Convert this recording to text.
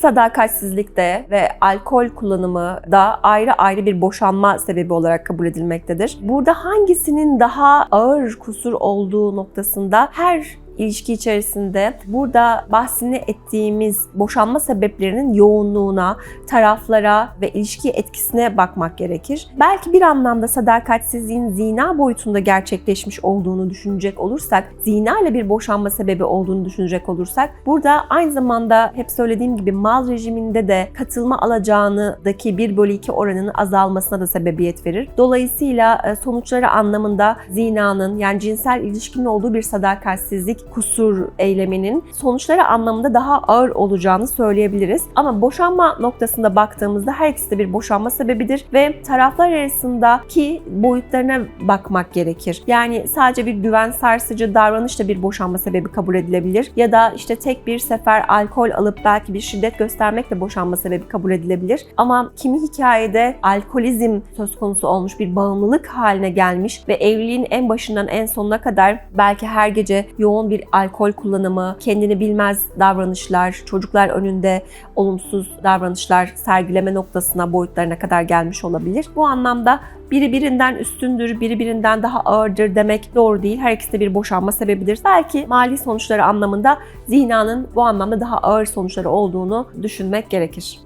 sadakatsizlikte ve alkol kullanımı da ayrı ayrı bir boşanma sebebi olarak kabul edilmektedir. Burada hangisinin daha ağır kusur olduğu noktasında her ilişki içerisinde burada bahsini ettiğimiz boşanma sebeplerinin yoğunluğuna, taraflara ve ilişki etkisine bakmak gerekir. Belki bir anlamda sadakatsizliğin zina boyutunda gerçekleşmiş olduğunu düşünecek olursak, zina ile bir boşanma sebebi olduğunu düşünecek olursak, burada aynı zamanda hep söylediğim gibi mal rejiminde de katılma alacağınıdaki 1 bölü 2 oranının azalmasına da sebebiyet verir. Dolayısıyla e, sonuçları anlamında zinanın yani cinsel ilişkinin olduğu bir sadakatsizlik kusur eyleminin sonuçları anlamında daha ağır olacağını söyleyebiliriz. Ama boşanma noktasında baktığımızda her ikisi de bir boşanma sebebidir ve taraflar arasındaki boyutlarına bakmak gerekir. Yani sadece bir güven sarsıcı davranış da bir boşanma sebebi kabul edilebilir ya da işte tek bir sefer alkol alıp belki bir şiddet göstermek de boşanma sebebi kabul edilebilir. Ama kimi hikayede alkolizm söz konusu olmuş bir bağımlılık haline gelmiş ve evliliğin en başından en sonuna kadar belki her gece yoğun bir alkol kullanımı, kendini bilmez davranışlar, çocuklar önünde olumsuz davranışlar sergileme noktasına, boyutlarına kadar gelmiş olabilir. Bu anlamda biri birinden üstündür, biri birinden daha ağırdır demek doğru değil. Her ikisi de bir boşanma sebebidir. Belki mali sonuçları anlamında zinanın bu anlamda daha ağır sonuçları olduğunu düşünmek gerekir.